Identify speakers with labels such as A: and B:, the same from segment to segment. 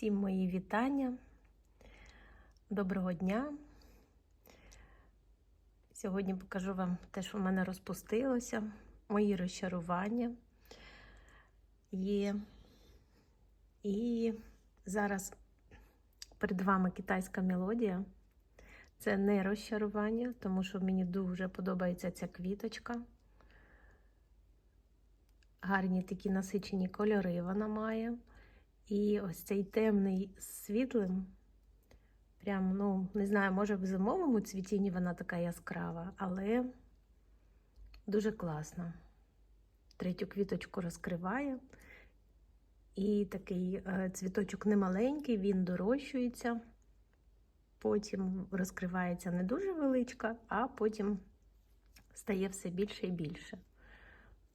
A: Всім мої вітання. Доброго дня. Сьогодні покажу вам те, що в мене розпустилося, мої розчарування є. І зараз перед вами китайська мелодія. Це не розчарування, тому що мені дуже подобається ця квіточка. Гарні такі насичені кольори вона має. І ось цей темний з світлим. Прям, ну, не знаю, може в зимовому цвітінні вона така яскрава, але дуже класна. Третю квіточку розкриває. І такий е, цвіточок немаленький, він дорощується. Потім розкривається не дуже величка, а потім стає все більше і більше.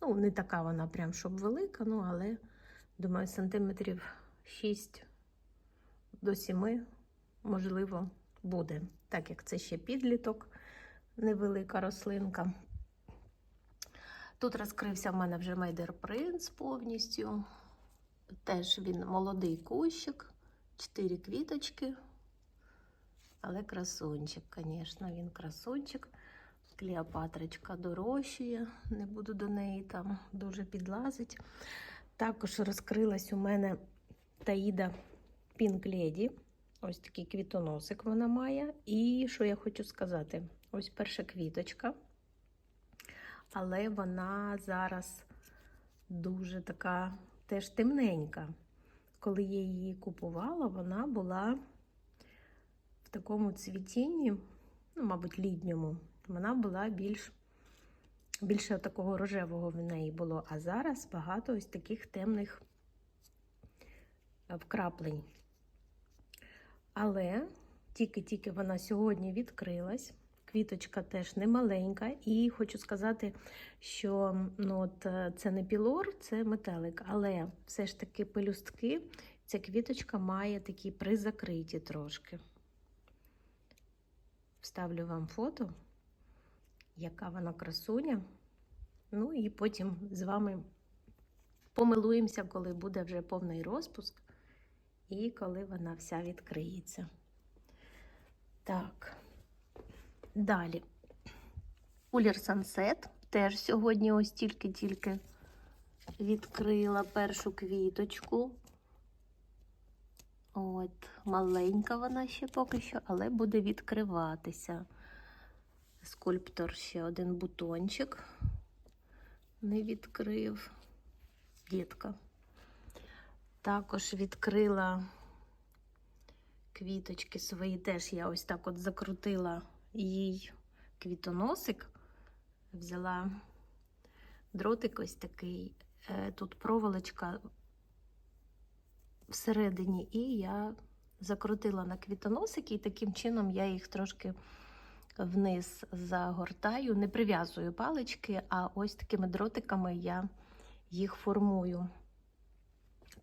A: Ну, не така вона прям, щоб велика, ну, але, думаю, сантиметрів 6 до 7, можливо, буде. Так як це ще підліток, невелика рослинка. Тут розкрився в мене вже Мейдер Принц повністю. Теж він молодий кущик, 4 квіточки. Але красунчик, звісно, він красунчик. Клеопатрочка дорощує, не буду до неї там дуже підлазить. Також розкрилась у мене Таїда Lady. Ось такий квітоносик вона має. І що я хочу сказати? Ось перша квіточка. Але вона зараз дуже така теж темненька. Коли я її купувала, вона була в такому цвітінні, ну, мабуть, літньому. Вона була більш більше такого рожевого в неї було. А зараз багато ось таких темних вкраплень. Але тільки-тільки вона сьогодні відкрилась. Квіточка теж не маленька, і хочу сказати, що ну, от, це не пілор, це метелик, але все ж таки пелюстки, ця квіточка має такі призакриті трошки. Вставлю вам фото, яка вона красуня. Ну і потім з вами помилуємося, коли буде вже повний розпуск і коли вона вся відкриється. Так, далі. Кулір Сансет. Теж сьогодні ось тільки-тільки відкрила першу квіточку. От, маленька вона ще поки що, але буде відкриватися. Скульптор ще один бутончик не відкрив. Дітка. Також відкрила квіточки свої, теж. Я ось так от закрутила їй квітоносик, взяла дротик ось такий, тут проволочка всередині, і я закрутила на квітоносики, і таким чином я їх трошки вниз загортаю, не прив'язую палички, а ось такими дротиками я їх формую.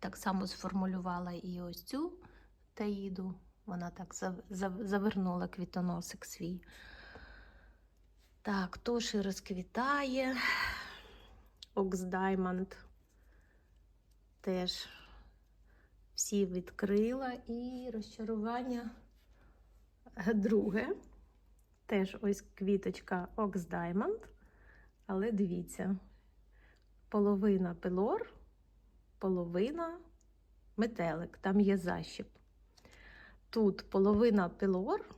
A: Так само сформулювала і ось цю таїду. Вона так завернула квітоносик свій. Так, тоші розквітає. Окс Даймонд теж всі відкрила. І розчарування друге. Теж ось квіточка Ox Diamond. Але дивіться, половина пилор, половина метелик, там є защіп. Тут половина пилор,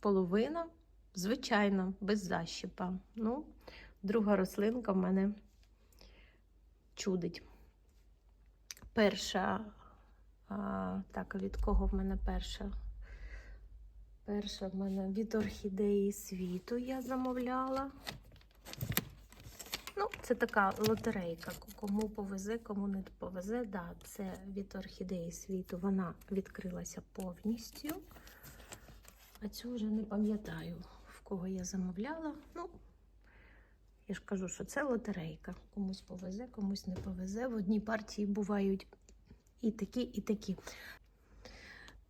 A: половина, звичайно, без защіпа. Ну, друга рослинка в мене чудить. Перша, а, так, від кого в мене перша? Перша в мене від орхідеї світу я замовляла. Ну, це така лотерейка. Кому повезе, кому не повезе. Да, це від орхідеї світу. Вона відкрилася повністю. А цю вже не пам'ятаю, в кого я замовляла. Ну, я ж кажу, що це лотерейка. Комусь повезе, комусь не повезе. В одній партії бувають і такі, і такі.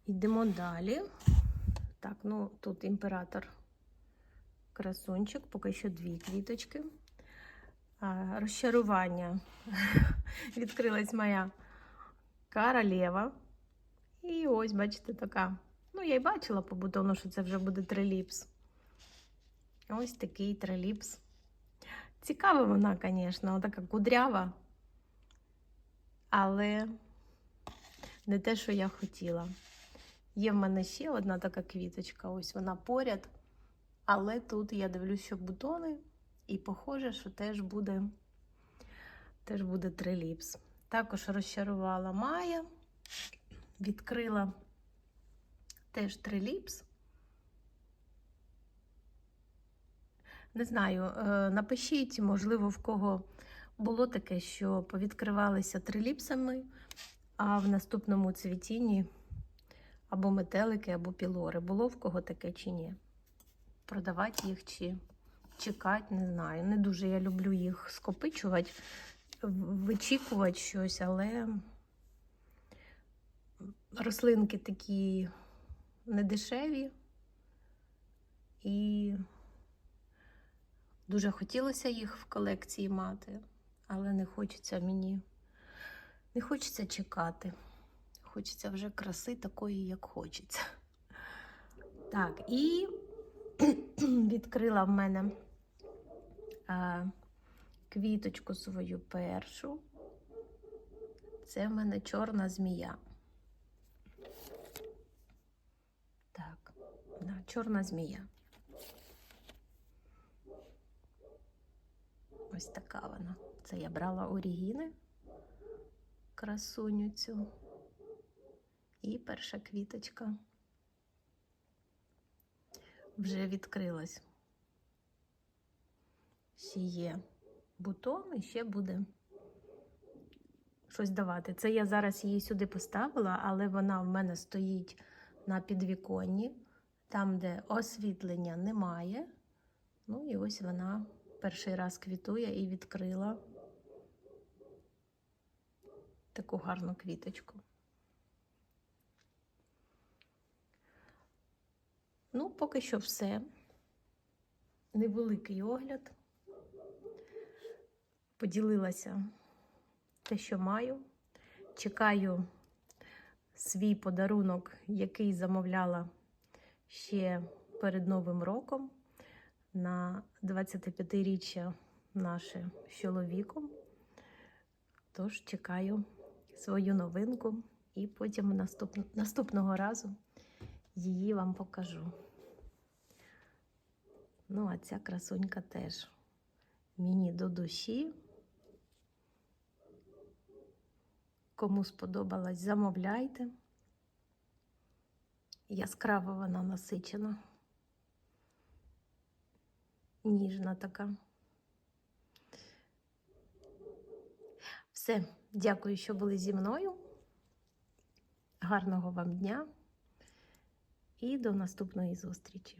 A: Йдемо далі. Так, ну тут імператор красунчик, поки що дві квіточки. Розчарування. Відкрилась моя королева. І ось, бачите, така. Ну, я й бачила по бутону, що це вже буде триліпс. Ось такий триліпс. Цікава вона, звісно, така кудрява, але не те, що я хотіла. Є в мене ще одна така квіточка, ось вона поряд. Але тут я дивлюсь, що бутони, і похоже, що теж буде, теж буде триліпс. Також розчарувала Майя, відкрила теж триліпс. Не знаю, е, напишіть, можливо, в кого було таке, що повідкривалися триліпсами, а в наступному цвітінні або метелики, або пілори. Було в кого таке чи ні? Продавати їх чи чекати, не знаю. Не дуже я люблю їх скопичувати, вичікувати щось, але рослинки такі недешеві і дуже хотілося їх в колекції мати, але не хочеться мені. Не хочеться чекати. Хочеться вже краси такої, як хочеться. Так, і відкрила в мене квіточку свою першу. Це в мене чорна змія. Так, да, чорна змія. Ось така вона. Це я брала орігіни, красуню цю. І перша квіточка вже відкрилась. Ще є бутон і ще буде щось давати. Це я зараз її сюди поставила, але вона в мене стоїть на підвіконні, там, де освітлення немає. Ну і ось вона перший раз квітує і відкрила таку гарну квіточку. Ну, поки що все. Невеликий огляд. Поділилася те, що маю. Чекаю свій подарунок, який замовляла ще перед Новим роком на 25-річчя наше з чоловіком. Тож чекаю свою новинку і потім наступ... наступного разу її вам покажу. Ну, а ця красунька теж мені до душі. Кому сподобалась, замовляйте. Яскрава вона насичена, ніжна така. Все, дякую, що були зі мною. Гарного вам дня і до наступної зустрічі!